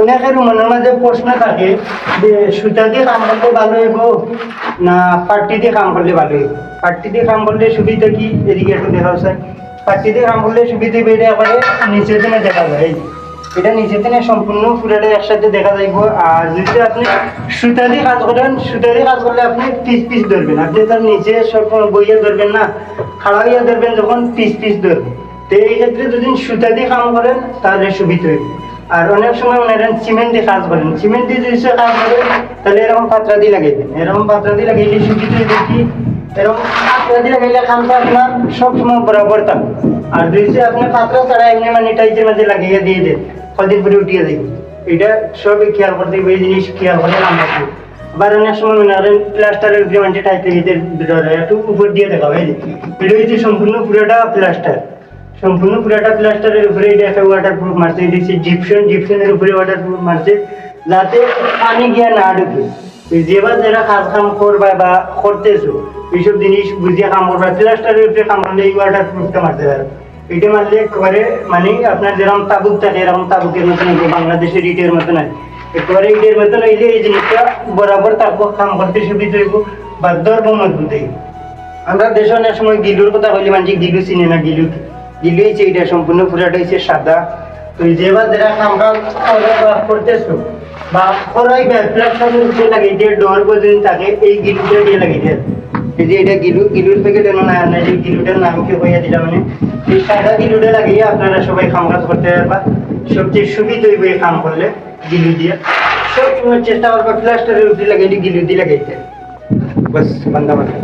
অনেকের মনের মাঝে প্রশ্ন থাকে, যে সুতা দিয়ে কাম করলে ভালো হইব না পাট্টি দিয়ে কাম করলে ভালো হইব পাট্টি দিয়ে কাম করলে সুবিধা কি? এদিকে একটু দেখা স্যার পাট্টি দিয়ে কাম করলে সুবিধা এটা একবারে নিচের দিনে দেখা যায়। এটা নিচের দিনে সম্পূর্ণ পুরাটা একসাথে দেখা যাইব। আর যদি আপনি সুতা দিয়ে কাজ করেন সুতা দিয়ে কাজ করলে আপনি পিস পিস ধরবেন আপনি তার নিচে সব বইয়া ধরবেন না খাড়া হইয়া ধরবেন যখন পিস পিস ধরবেন এই ক্ষেত্রে যদি সুতা দিয়ে কাম করেন তাহলে সুবিধা হইবে আর অনেক সময় ওনারা সিমেন্ট দিয়ে কাজ করেন। সিমেন্ট দিয়ে যদি কাজ করেন তাহলে এরকম পাত্রা দিয়ে লাগাইবেন এরকম পাত্রা দিয়ে লাগাইলে সুবিধা হইবে এরকম পাত্রা দিয়ে লাগাইলে কামটা আপনার সবসময় বরাবর থাকবে। আর যদি আপনি পাত্রা ছাড়া এমনি মানে টাইজের মাঝে লাগিয়ে দিয়ে দেন, কদিন পরে উঠিয়ে দেবেন এটা সবই খেয়াল করতে হবে, এই জিনিস খেয়াল করে করতে আবার অনেক সময় মনে করেন প্লাস্টারের উপরে মানে টাইপ একটু উপর দিয়ে দেখা হয় এটা হচ্ছে সম্পূর্ণ পুরোটা প্লাস্টার সম্পূর্ণ পুরাটা প্লাস্টারের উপরে এটা একটা ওয়াটার প্রুফ মারছে এটা হচ্ছে জিপশন জিপশনের উপরে ওয়াটার প্রুফ মারছে, যাতে পানি গিয়া না ঢুকে। যেবার যারা কাজ কাম করবা বা করতেছো, এইসব জিনিস বুঝিয়ে কাম করবা। প্লাস্টারের উপরে কাম করলে এই ওয়াটার প্রুফটা মারতে পারো। এটা মারলে একেবারে মানে আপনার যেরকম তাবুক থাকে, এরকম তাবুকের মতন বাংলাদেশের ইটের মতন আছে একেবারে ইটের মতন হইলে এই জিনিসটা বরাবর থাকব কাম করতে সুবিধা হইব, বা ধর্ম মজবুত হইব। আমরা দেশে অনেক সময় গিলুর কথা বলি মানুষ গিলু চিনে না, গিলু গিলু এটা সম্পূর্ণ পুরাটা হচ্ছে সাদা। তো এই যেবার যারা কামরা করতেছো বা খরাই প্ল্যাটফর্মের উপরে লাগিয়ে দিয়ে ডোর পর্যন্ত থাকে এই গিলুটা দিয়ে লাগিয়ে দেয়। এই যে এটা গিলু গিলুর প্যাকেট এমন না না যে গিলুটার নাম কি হইয়া দিলাম মানে? এই সাদা গিলুটা লাগিয়ে আপনারা সবাই কাম কাজ করতে পারবা। সবচেয়ে সুবিধা হইবে এই কাম করলে গিলু দিয়ে। সব চেষ্টা করবা প্লাস্টারের উপরে লাগিয়ে গিলু দিয়ে লাগাইতে। বাস বান্দা বান্দা